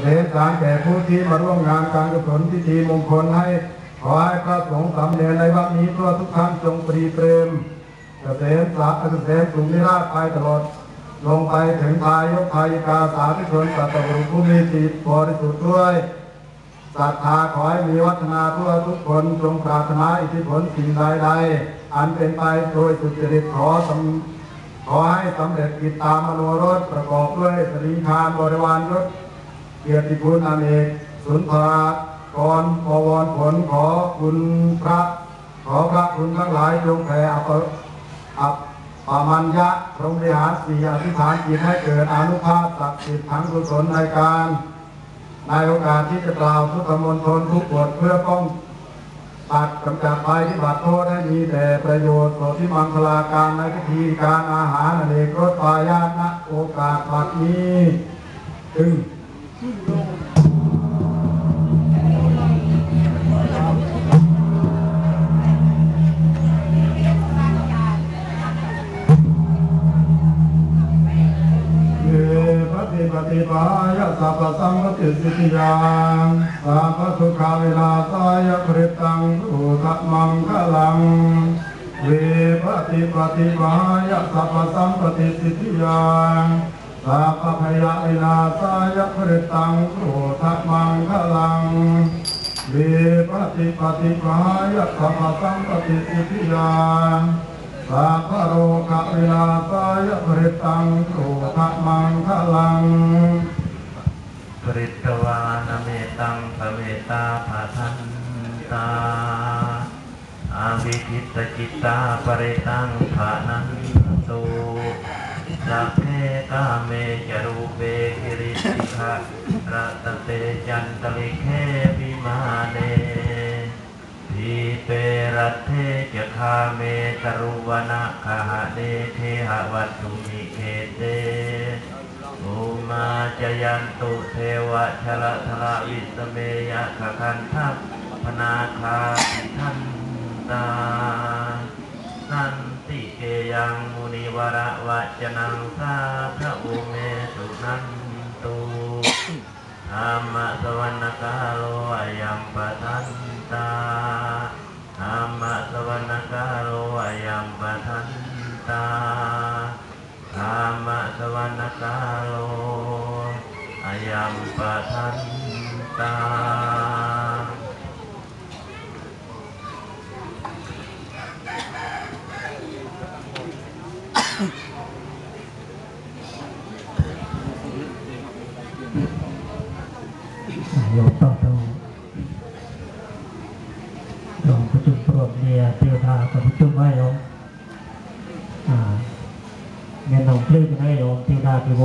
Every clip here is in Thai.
เดชสารแก่ผู้ที่มาร่วมงานการกุศลพิธีมงคลให้ขอให้พระสงฆ์สำเนียงในวัดนี้ทั่วทุกท่านจงปรีเปรมเกษมสาเกษมสุนิราชไปตลอด ลงไปถึงทายกทายิกาสาธุชนสัตว์บุรุษผู้มีจิตบริสุทธิ์ด้วยศรัทธาขอให้มีวัฒนาทั่วทุกคนจงปรารถนาอิทธิผลสิ่งใดๆอันเป็นไปโดยสุจริตขอสำขอให้สำเร็จกิจตามมโนรสประกอบด้วยสรีคารบริวารยศ เกียรติคุณอเนกสุนทรากรปวรผลขอคุณพระ ขอพระคุณทั้งหลายจงแผ่อภัปปามัญญะพรหมวิหารสีอธิษฐานจิตให้เกิดอนุภาพศักดิ์สิทธิ์ทั้งกุศลในการในโอกาสที่จะกล่าวพุทธมนตรทุกบทเพื่อป้องตัดกำจัดภัยที่บาดโทษให้มีแต่ประโยชน์ต่อที่มังคลาการในพิธีการอาหารอเนกรสปายาณโอกาสบัดนี้ ถึง ฏิปฏิปายะสัพพสัมปติสิทธิยังสัพพทุกขาเวลาสายะคริตังสุขมังคลังเวปฏิปฏิปายะสัพพสัมปติสิทธิยัง สัพพพยาเวลาสายะคริตังโสุขมังคลังเวปฏิปฏิปายะสัพพสัมปติสิทธิยังสัพโรกะเวลาสายะปริตังโสทะมังคลังปริตวานเมตังปเวตาภาทันตาอาวิคิตจิตตาปริตังภานันต สัพเพกาเมจรูเปกิริสิกะรัตเตจันตลิเควิมาเนทีเปรัตเทจคาเมตรุวนาคหะเนเทหวัตุมิเขเตอุมาจยันตุเทวะชละทละวิสเมยะขคันทัพพนาคาทันตาสัน ติเกยังมุนิวระวัจนังสาพระอุเมสุนันตุธรรมสวรรคาโลอายัมปะทันตาธรรมสวรรคาโลอายัมปะทันตาธรรมสวรรคาโลอายัมปะทันตา เงินนองพลื้นให้โยมเตียวทาที่โ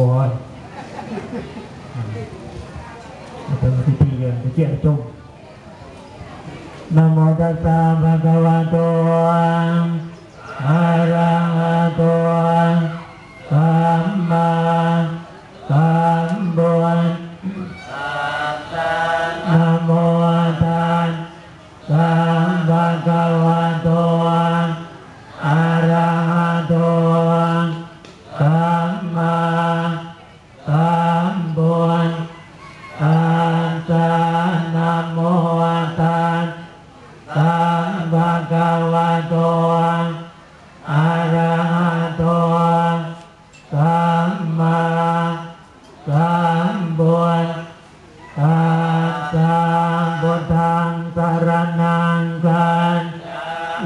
ณังกัน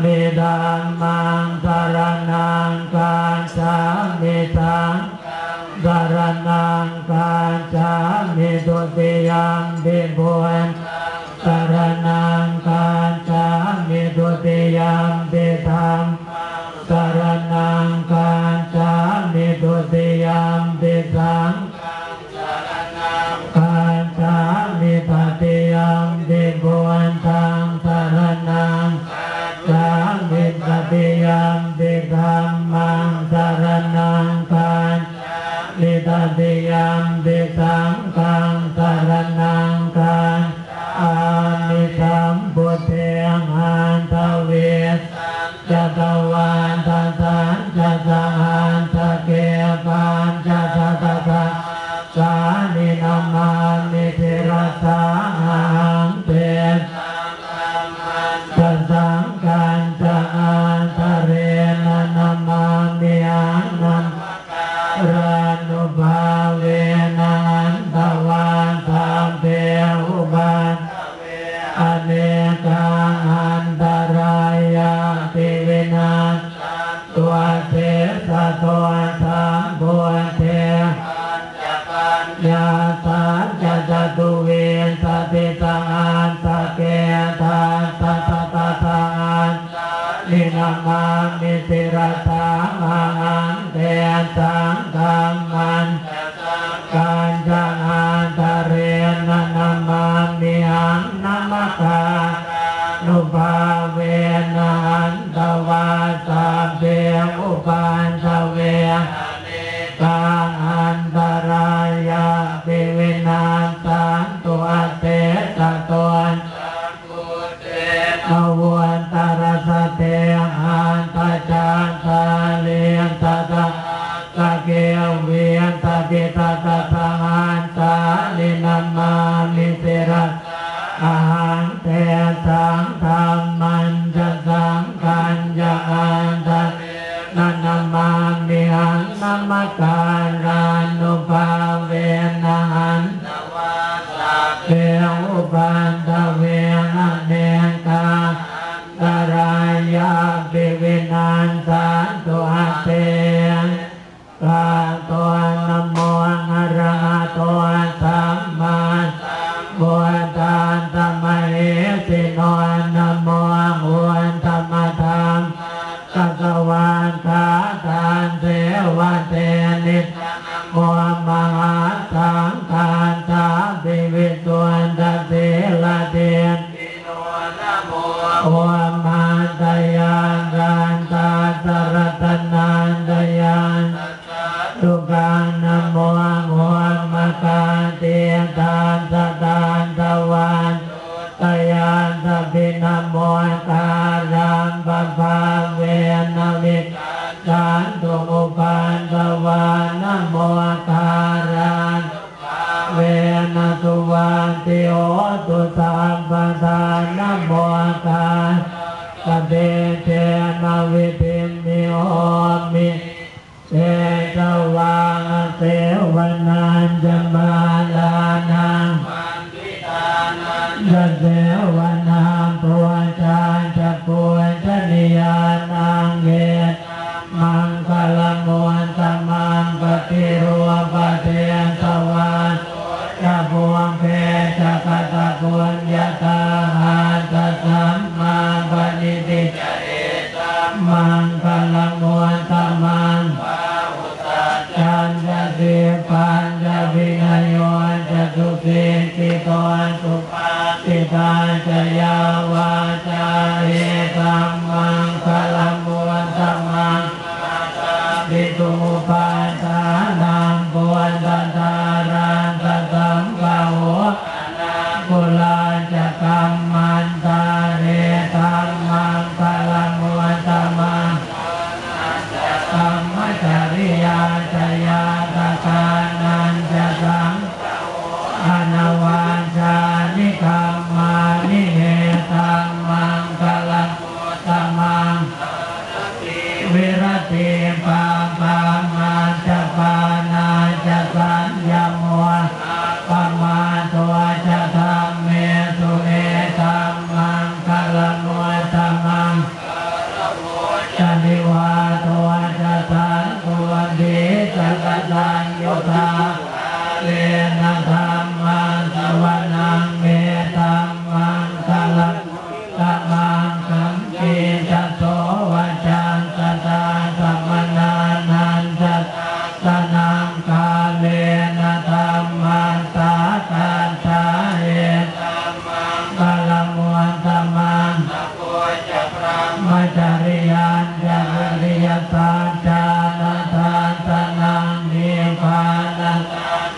มิธัมมังสรนังกันสามิตังฆังสรนังกันสามิตุติยัมปิพุท ตานติยามเดสังขังสารนังคันอานิสัมพุเทธิหันทเวสจัตวานทัสสันจัตหันทเกปานจัตตะสานินามานิเทรสา ตามาเดตา โอตุสาปทานนโมตาปเดเจนาวิปิมิโอมิเอตวังเทวนันจัง Santa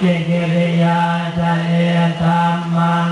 จิกิริยาจะเอธรรมัง